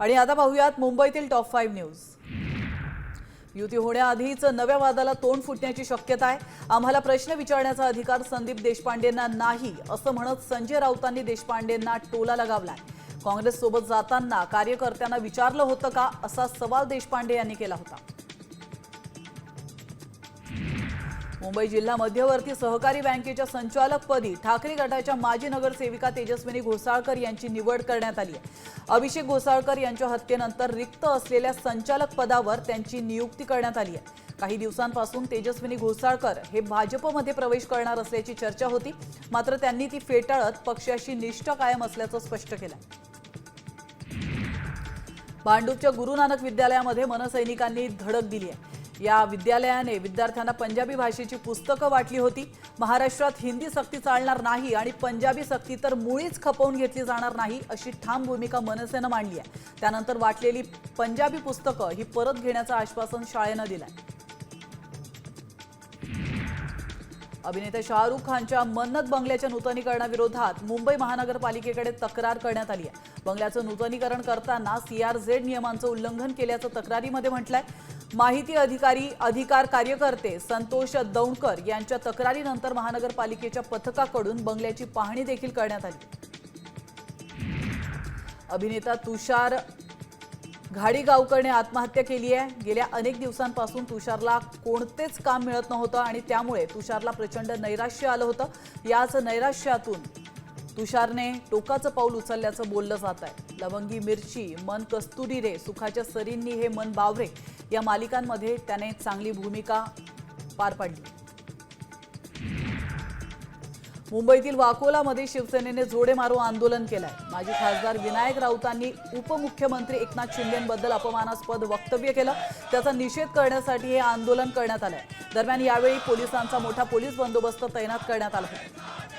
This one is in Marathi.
आणि आता पाहूयात मुंबईतील टॉप फाईव्ह न्यूज युती होण्याआधीच नव्या वादाला तोंड फुटण्याची शक्यता आहे. आम्हाला प्रश्न विचारण्याचा अधिकार संदीप देशपांडेंना नाही असं म्हणत संजय राऊतांनी देशपांडेंना टोला लगावलाय. काँग्रेससोबत जाताना कार्यकर्त्यांना विचारलं होतं का असा सवाल देशपांडे यांनी केला होता. मुंबई जिल्हा मध्यवर्ती सहकारी बँकेच्या संचालकपदी ठाकरे गटाच्या माजी नगरसेविका तेजस्विनी घोसाळकर यांची निवड करण्यात आली आहे. अभिषेक घोसाळकर यांच्या हत्येनंतर रिक्त असलेल्या संचालक पदावर त्यांची नियुक्ती करण्यात आली आहे. काही दिवसांपासून तेजस्विनी घोसाळकर हे भाजपमध्ये प्रवेश करणार असल्याची चर्चा होती. मात्र त्यांनी ती फेटाळत पक्षाशी निष्ठा कायम असल्याचं स्पष्ट केलं भांडूपच्या गुरु नानक विद्यालयामध्ये मनसैनिकांनी धडक दिली आहे. या विद्यालयाने विद्यार्थ्यांना पंजाबी भाषेची पुस्तकं वाटली होती. महाराष्ट्रात हिंदी सक्ती चालणार नाही आणि पंजाबी सक्ती तर मुळीच खपवून घेतली जाणार नाही अशी ठाम भूमिका मनसेनं मांडली आहे. त्यानंतर वाटलेली पंजाबी पुस्तकं ही परत घेण्याचं आश्वासन शाळेनं दिलंय. अभिनेता शाहरुख खानच्या मन्नत बंगल्याच्या नूतनीकरणाविरोधात मुंबई महानगरपालिकेकडे तक्रार करण्यात आली आहे. बंगल्याचं नूतनीकरण करताना सीआरझेड नियमांचं उल्लंघन केल्याचं तक्रारीमध्ये म्हटलंय. माहिती अधिकारी अधिकार कार्यकर्ते संतोष दौंडकर यांच्या तक्रारीनंतर महानगरपालिकेच्या पथकाकडून बंगल्याची पाहणी देखील करण्यात आली. अभिनेता तुषार घाडीगावकरने आत्महत्या केली आहे. गेल्या अनेक दिवसांपासून तुषारला कोणतेच काम मिळत नव्हतं आणि त्यामुळे तुषारला प्रचंड नैराश्य आलं होतं. याच नैराश्यातून तुषारने टोकाचं पाऊल उचलल्याचं बोललं जात आहे. लवंगी मिरची मन कस्तुरी रे सुखाच्या सरींनी हे मन बावरे. या मालिकांमध्ये त्याने चांगली भूमिका पार पाडली. मुंबईतील वाकोलामध्ये शिवसेनेने जोडे मारो आंदोलन केलंय. माजी खासदार विनायक राऊतांनी उपमुख्यमंत्री एकनाथ शिंदेबद्दल अपमानास्पद वक्तव्य केलं. त्याचा निषेध करण्यासाठी हे आंदोलन करण्यात आलंय. दरम्यान यावेळी पोलिसांचा मोठा पोलीस बंदोबस्त तैनात करण्यात आला होता.